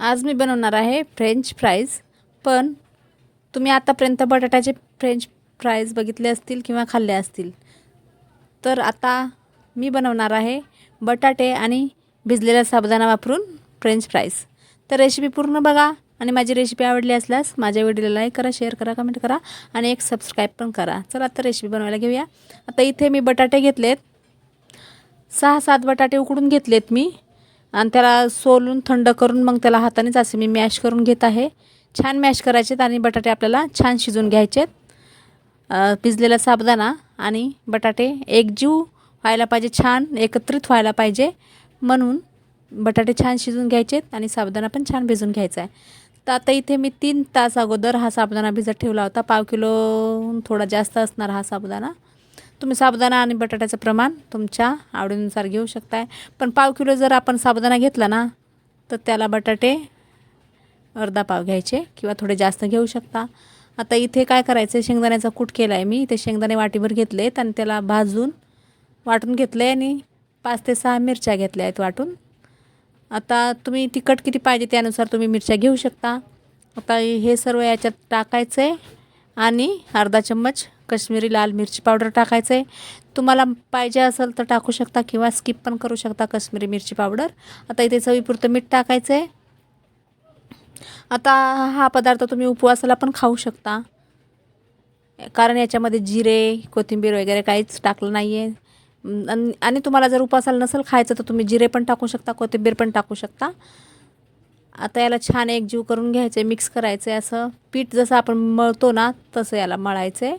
आज मी बनवणार आहे फ्रेंच फ्राईज पण तुम्ही आतापर्यंत बटाट्याचे फ्रेंच फ्राईज बघितले असतील किंवा खाल्ले असतील. तर आता मी बनवणार आहे बटाटे आणि भिजलेला साबुदाणा वापरून फ्रेंच फ्राईज तर रेसिपी पूर्ण बघा आणि माझी रेसिपी आवडली असल्यास माझ्या व्हिडिओला लाईक करा शेअर करा कमेंट करा आणि एक सबस्क्राईब पण करा. चला आता रेसिपी बनवायला घेऊया. आता इथे मी बटाटे घेतलेत. सहा सात बटाटे उकडून घेतलेत मी. आणि त्याला सोलून थंड करून मग त्याला हातानेच असे मी मॅश करून घेत आहे. छान मॅश करायचेत आणि बटाटे आपल्याला छान शिजून घ्यायचेत. पिजलेला भिजलेला आणि बटाटे एकजीव व्हायला पाहिजे छान एकत्रित व्हायला पाहिजे. म्हणून बटाटे छान शिजून घ्यायचेत आणि साबुदाणा पण छान भिजून घ्यायचा आहे. तर आता इथे मी तीन तास अगोदर हा साबुदाणा भिजत ठेवला होता. पाव किलो थोडा जास्त असणार हा साबुदाणा. तुम्ही साबुदाणा आणि बटाट्याचं प्रमाण तुमच्या आवडीनुसार घेऊ शकताय. पण पाव किलो जर आपण साबुदाणा घेतला ना तर त्याला बटाटे अर्धा पाव घ्यायचे किंवा थोडे जास्त घेऊ शकता. आता इथे काय करायचं आहे शेंगदाण्याचा कूट केला आहे मी. ते शेंगदाणे वाटीभर घेतले आहेत आणि त्याला भाजून वाटून घेतले आणि पाच ते सहा मिरच्या घेतल्या आहेत वाटून. आता तुम्ही तिखट किती पाहिजे त्यानुसार तुम्ही मिरच्या घेऊ शकता. आता हे सर्व याच्यात टाकायचं आहे आणि अर्धा चम्मच कश्मीरी लाल मिरची पावडर टाकायचं. आहे तुम्हाला पाहिजे असेल तर टाकू शकता किंवा स्किप पण करू शकता कश्मीरी मिरची पावडर. आता इथे चवीपुरतं मीठ टाकायचं. आहे आता हा पदार्थ तुम्ही उपवासाला पण खाऊ शकता. कारण याच्यामध्ये जिरे कोथिंबीर वगैरे काहीच टाकलं नाही आहे आणि तुम्हाला जर उपवासाला नसेल खायचं तर तुम्ही जिरे पण टाकू शकता कोथिंबीर पण टाकू शकता. आता याला छान एक जीव करून घ्यायचं मिक्स करायचं. आहे असं पीठ जसं आपण मळतो ना तसं याला मळायचं. आहे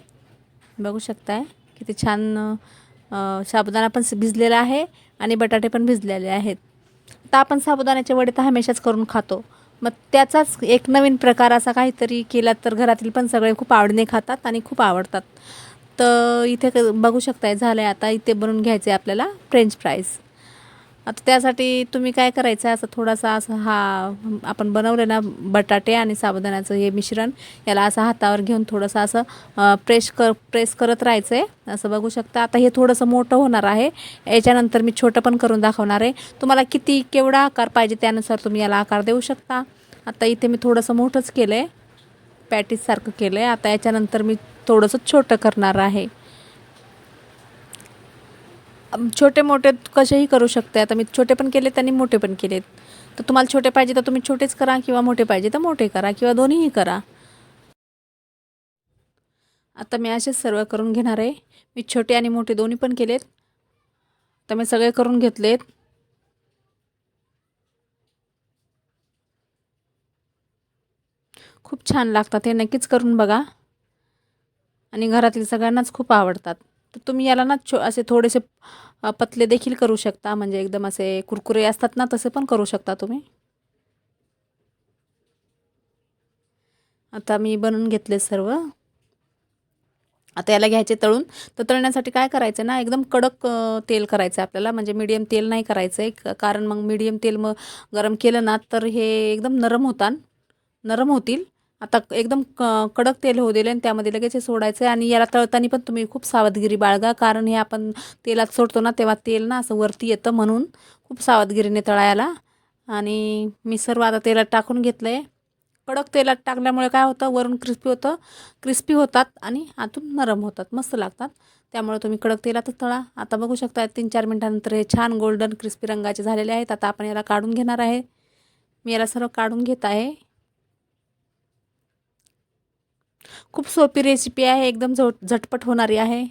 बघू शकताय किती छान साबुदाणा पण भिजलेला आहे आणि बटाटे पण भिजलेले आहेत. तर आपण साबुदाण्याचे वडे तर हमेशाच करून खातो. मग त्याचाच एक नवीन प्रकार असा काहीतरी केला तर घरातील पण सगळे खूप आवडीने खातात आणि खूप आवडतात. तर इथे क- बघू शकताय झालं आहे आता इथे बनवून घ्यायचं आहे आपल्याला फ्रेंच फ्राईज आता त्यासाठी तुम्ही काय करायचं आहे? असं थोडासा असं हा आपण बनवलं ना बटाटे आणि साबुदाण्याचं हे मिश्रण याला असं हातावर घेऊन थोडंसं असं प्रेस कर प्रेस करत राहायचं आहे असं बघू शकता. आता हे थोडंसं मोठं होणार आहे. याच्यानंतर मी छोटं पण करून दाखवणार आहे. तुम्हाला किती केवढा आकार पाहिजे त्यानुसार तुम्ही याला आकार देऊ शकता. आता इथे मी थोडंसं मोठंच केलं आहे पॅटीससारखं केलं आहे आता याच्यानंतर मी थोडंसं छोटं करणार आहे. छोटे मोठे कसेही करू शकते. आता मी छोटे पण केलेत आणि मोठे पण केलेत. तर तुम्हाला छोटे पाहिजे तर तुम्ही छोटेच करा किंवा मोठे पाहिजे तर मोठे करा किंवा दोन्हीही करा. आता मी असेच सर्व करून घेणार आहे. मी छोटे आणि मोठे दोन्ही पण केलेत. तर मी सगळे करून घेतलेत. खूप छान लागतात हे. नक्कीच करून बघा. आणि घरातील सगळ्यांनाच खूप आवडतात. तर तुम्ही याला ना छो असे थोडेसे पतले देखील करू शकता. म्हणजे एकदम असे कुरकुरे असतात ना तसे पण करू शकता तुम्ही. आता मी बनवून घेतले सर्व. आता याला घ्यायचे तळून. तर तळण्यासाठी काय करायचं ना एकदम कडक तेल करायचं आहे आपल्याला. म्हणजे मीडियम तेल नाही करायचं आहे कारण मग मीडियम तेल मग गरम केलं ना तर हे एकदम नरम होतात. नरम होतील. आता एकदम क कडक तेल होऊ दिले आणि त्यामध्ये लगेच हे सोडायचं आहे आणि याला तळताना पण तुम्ही खूप सावधगिरी बाळगा कारण हे आपण तेलात सोडतो ना तेव्हा तेल ना असं वरती येतं म्हणून खूप सावधगिरीने तळायला. आणि मी सर्व आता तेलात टाकून घेतलं आहे कडक तेलात टाकल्यामुळे काय होतं वरून क्रिस्पी होतं. क्रिस्पी होतात आणि आतून नरम होतात मस्त लागतात. त्यामुळे तुम्ही कडक तेलातच तळा. आता बघू शकता तीन चार मिनटानंतर हे छान गोल्डन क्रिस्पी रंगाचे झालेले आहेत. आता आपण याला काढून घेणार आहे. मी याला सर्व काढून घेत आहे. खूप सोपी रेसिपी आहे एकदम झो झटपट होणारी आहे.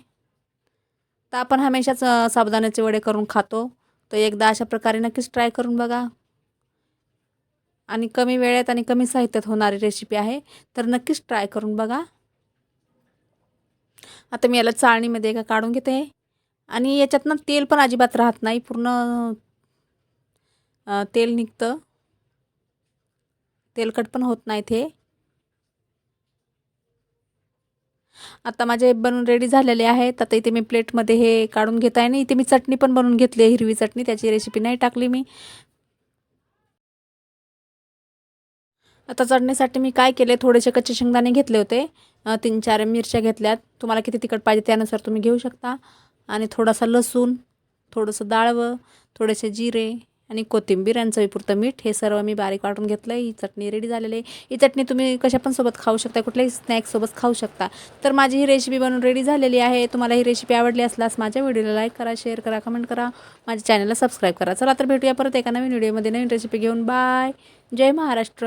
तर आपण हमेशाच साबुदाण्याचे वडे करून खातो. तर एकदा अशा प्रकारे नक्कीच ट्राय करून बघा. आणि कमी वेळेत आणि कमी साहित्यात होणारी रेसिपी आहे तर नक्कीच ट्राय करून बघा. आता मी याला चाळणीमध्ये एका काढून घेते. आणि याच्यातनं तेल पण अजिबात राहत नाही पूर्ण तेल निघतं. तेलकट पण होत नाही ते. आता माझे बनवून रेडी झालेले आहेत. आता इथे मी प्लेटमध्ये हे काढून घेत आहे आणि इथे मी चटणी पण बनवून घेतली आहे हिरवी चटणी. त्याची रेसिपी नाही टाकली मी. आता चटणीसाठी मी काय केले? थोडेसे कच्चे शेंगदाणे घेतले होते. तीन चार मिरच्या घेतल्यात. तुम्हाला किती तिखट पाहिजे त्यानुसार तुम्ही घेऊ शकता. आणि थोडासा लसूण थोडंसं डाळवं थोडेसे जिरे आणि कोथिंबीर आणि चवीपुरतं मीठ हे सर्व मी बारीक वाटून घेतलं ही चटणी रेडी झालेली आहे. ही चटणी तुम्ही कशा पण सोबत खाऊ शकता कुठल्याही स्नॅक्ससोबत खाऊ शकता. तर माझी ही रेसिपी बनवून रेडी झालेली आहे. तुम्हाला ही रेसिपी आवडली असल्यास माझ्या व्हिडिओला लाईक करा शेअर करा कमेंट करा. माझ्या चॅनलला सबस्क्राईब करा. चला तर भेटूया परत एका नवीन व्हिडिओमध्ये नवीन रेसिपी घेऊन. बाय जय महाराष्ट्र.